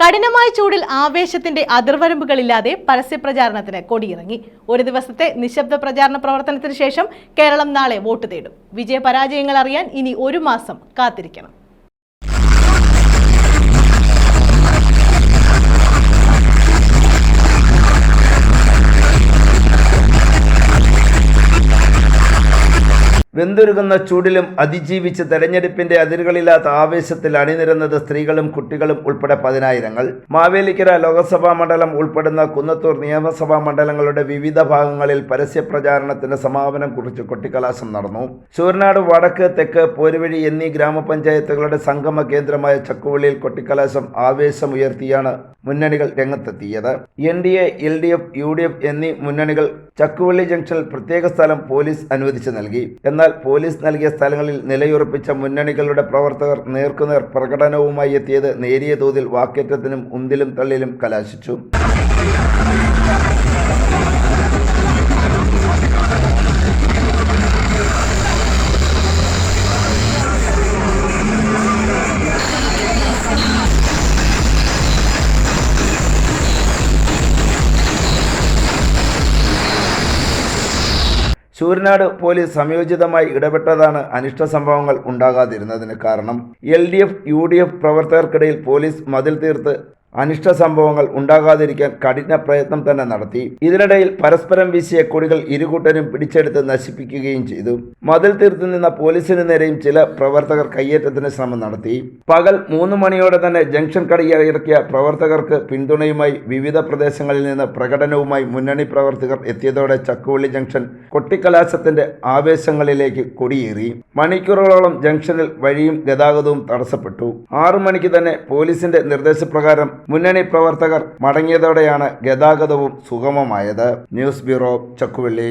കഠിനമായ ചൂടിൽ ആവേശത്തിന്റെ അതിർവരമ്പുകളില്ലാതെ പരസ്യപ്രചാരണത്തിന് കൊടിയിറങ്ങി. ഒരു ദിവസത്തെ നിശബ്ദ പ്രചാരണ പ്രവർത്തനത്തിന് ശേഷം കേരളം നാളെ വോട്ട് തേടും. വിജയപരാജയങ്ങൾ അറിയാൻ ഇനി ഒരു മാസം കാത്തിരിക്കണം. വെന്തുരുകുന്ന ചൂടിലും അതിജീവിച്ച് തെരഞ്ഞെടുപ്പിന്റെ അതിരുകളില്ലാത്ത ആവേശത്തിൽ അണിനിരന്നത് സ്ത്രീകളും കുട്ടികളും ഉൾപ്പെടെ പതിനായിരങ്ങൾ. മാവേലിക്കര ലോകസഭാ മണ്ഡലം ഉൾപ്പെടുന്ന കുന്നത്തൂർ നിയമസഭാ മണ്ഡലങ്ങളുടെ വിവിധ ഭാഗങ്ങളിൽ പരസ്യ പരസ്യപ്രചാരണത്തിന് സമാപനം കുറിച്ച് കൊട്ടിക്കലാശം നടന്നു. ചൂരനാട് വടക്ക് തെക്ക് പോരുവഴി എന്നീ ഗ്രാമപഞ്ചായത്തുകളുടെ സംഗമ കേന്ദ്രമായ ചക്കുവള്ളിയിൽ കൊട്ടിക്കലാശം ആവേശമുയർത്തിയാണ് മുന്നണികൾ രംഗത്തെത്തിയത്. N D A L D F U D F എന്നീ മുന്നണികൾ ചക്കുവള്ളി ജംഗ്ഷനിൽ പ്രത്യേക സ്ഥലം പോലീസ് അനുവദിച്ചു നൽകി. എന്നാൽ പോലീസ് നൽകിയ സ്ഥലങ്ങളിൽ നിലയുറപ്പിച്ച മുന്നണികളുടെ പ്രവർത്തകർ നേർക്കുനേർ പ്രകടനവുമായി എത്തിയത് നേരിയ തോതിൽ വാക്കേറ്റത്തിനും ഉന്തിലും തള്ളിലും കലാശിച്ചു. ശൂരനാട് പോലീസ് സംയോജിതമായി ഇടപെട്ടതാണ് അനിഷ്ട സംഭവങ്ങൾ ഉണ്ടാകാതിരുന്നതിന് കാരണം. L D F U D F പ്രവർത്തകർക്കിടയിൽ police മതിൽ തീർത്ത് അനിഷ്ട സംഭവങ്ങൾ ഉണ്ടാകാതിരിക്കാൻ കഠിന പ്രയത്നം തന്നെ നടത്തി. ഇതിനിടയിൽ പരസ്പരം വീശിയ കൊടികൾ ഇരുകൂട്ടരും പിടിച്ചെടുത്ത് നശിപ്പിക്കുകയും ചെയ്തു. മതിൽ തീർത്തു നിന്ന പോലീസിന് നേരെയും ചില പ്രവർത്തകർ കയ്യേറ്റത്തിന് ശ്രമം നടത്തി. പകൽ മൂന്ന് മണിയോടെ തന്നെ ജംഗ്ഷൻ കടയിറക്കിയ പ്രവർത്തകർക്ക് പിന്തുണയുമായി വിവിധ പ്രദേശങ്ങളിൽ നിന്ന് പ്രകടനവുമായി മുന്നണി പ്രവർത്തകർ എത്തിയതോടെ ചക്കുവള്ളി ജംഗ്ഷൻ കൊട്ടിക്കലാശത്തിന്റെ ആവേശങ്ങളിലേക്ക് കൊടിയേറി. മണിക്കൂറുകളോളം ജംഗ്ഷനിൽ വഴിയും ഗതാഗതവും തടസ്സപ്പെട്ടു. ആറു മണിക്ക് തന്നെ പോലീസിന്റെ നിർദ്ദേശപ്രകാരം മുന്നണി പ്രവർത്തകർ മടങ്ങിയതോടെയാണ് ഗതാഗതവും സുഗമമായത്. News bureau Chakkuvalli.